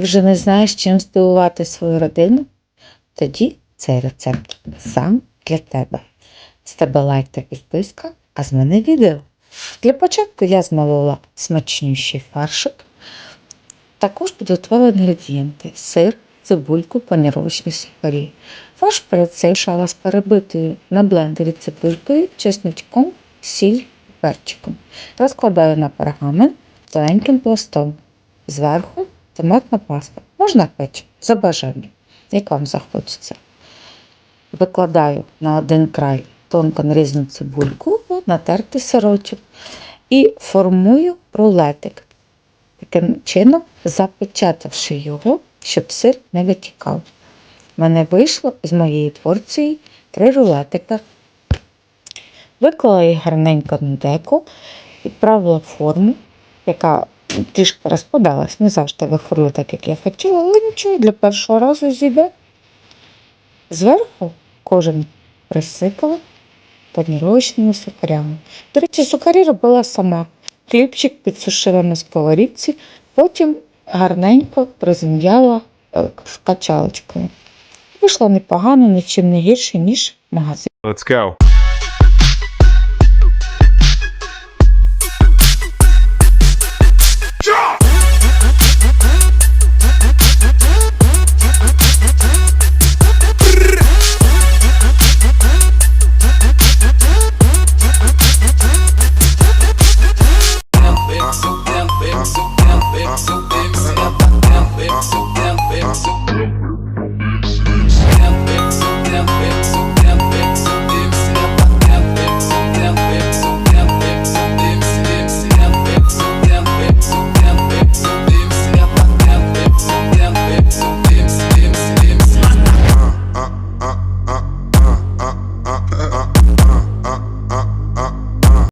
Вже не знаєш, чим здивувати свою родину? Тоді цей рецепт сам для тебе. З тебе лайк та підписка, а з мене відео. Для початку я змалила смачнющий фаршик. Також підготувала інгредієнти: сир, цибульку, паніровочні сухарі. Фарш перед з перебитою на блендері цибулькою, чесночком, сіль, перчиком. Розкладаю на пергамент тоненьким пластом. Зверху томатна паста. Можна печі за бажанням, як вам захочеться. Викладаю на один край тонко нарізану цибульку, натертий сирочок і формую рулетик. Таким чином, запечатавши його, щоб сир не витікав. У мене вийшло з моєї порції три рулетика. Виклала їх гарненько на деку, відправила форму, яка трішки розпадалась, не завжди виходила так, як я хотіла, але нічого, для першого разу зійде. Зверху кожен присипала паніровочними сухарями. До речі, сухарі робила сама. Хлібчик підсушила на сковорідці, потім гарненько призем'яла е, качалочкою. Вийшло непогано, нічим не гірше, ніж в магазині. Let's go.